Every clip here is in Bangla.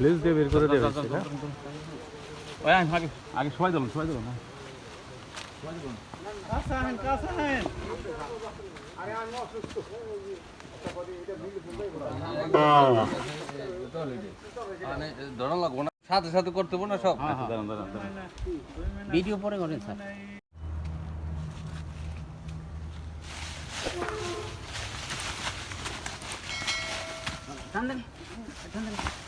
লেজ দিয়ে বের করে না ওই আগে সবাই দিলাম সবাই দিলাম হ্যাঁ। না সাথে সাথে করতে না সব আচ্ছা, ভিডিও পরে করেন স্যার মাথা ঘুরাই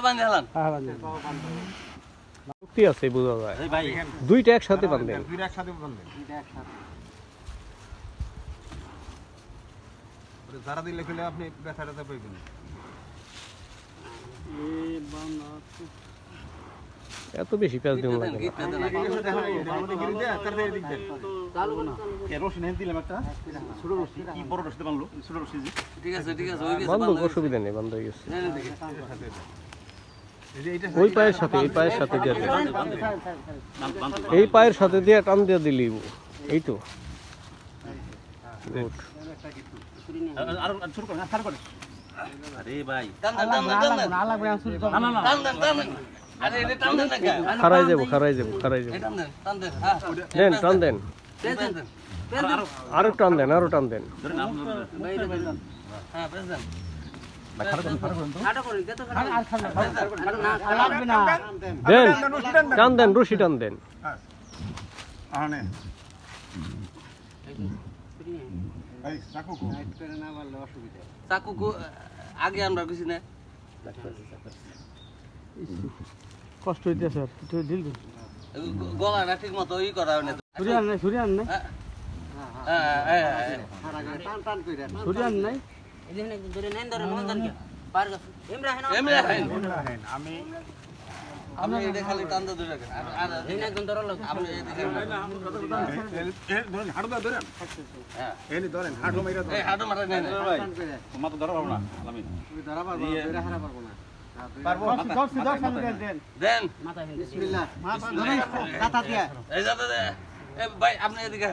বাঁধে হলাম হ্যাঁ বান্ধা যায় দুইটা একসাথে বাঁধবেন দুইটা একসাথে বললেন এটা একসাথে যারা দিলে খেলে আপনি ব্যথা ট্যাথা পাইবেন এত বেশি পেঁয়াজ দিব লাগে না গীত না চালু না রশি নেন দিলাম একটা। ছোট রশি কি বড় রশি বানলো? ছোট রশি যে। ঠিক আছে ঠিক আছে ওই গেছে বান্ধব বান্ধব অসুবিধা নেই বান্ধ হয়ে গেছে। ওই পায়ের সাথে এই পায়ের সাথে দিয়ে এই পায়ের সাথে দিয়ে টান দিয়ে দিলি। এই তো। Good. আর আরে ভাই। খারাই যাব খারাই যাব খারাই যাব। দেন টান আরও টান আরও টান দেন। টান দেন রশি টান দেন। চাকু আগে আমরা কিছু না। কষ্ট হইতে স্যার একটু ঢিল গলাটা ঠিক মতো ই করা হয় না। সুরিয়ান নাই সুরিয়ান নাই। গেছে আমি আপনি এটা খালি টান ধরে রাখেন আর- আর দিন একদিন ধরে লোক আপনি এদিকে ধরেন হাড়ু ধরেন হ্যাঁ এই ধরেন হাড়ু মাইরা এই হাঁটু মারা নেন টান কইরা মাথা ধরা পাবো না আমি তুমি ধরা পারব ধরে হারা পারব না পারব দেন মাথা হয়ে গেছে ধরে কাটা দিয়া এই যাতে এ ভাই আপনি এদিকে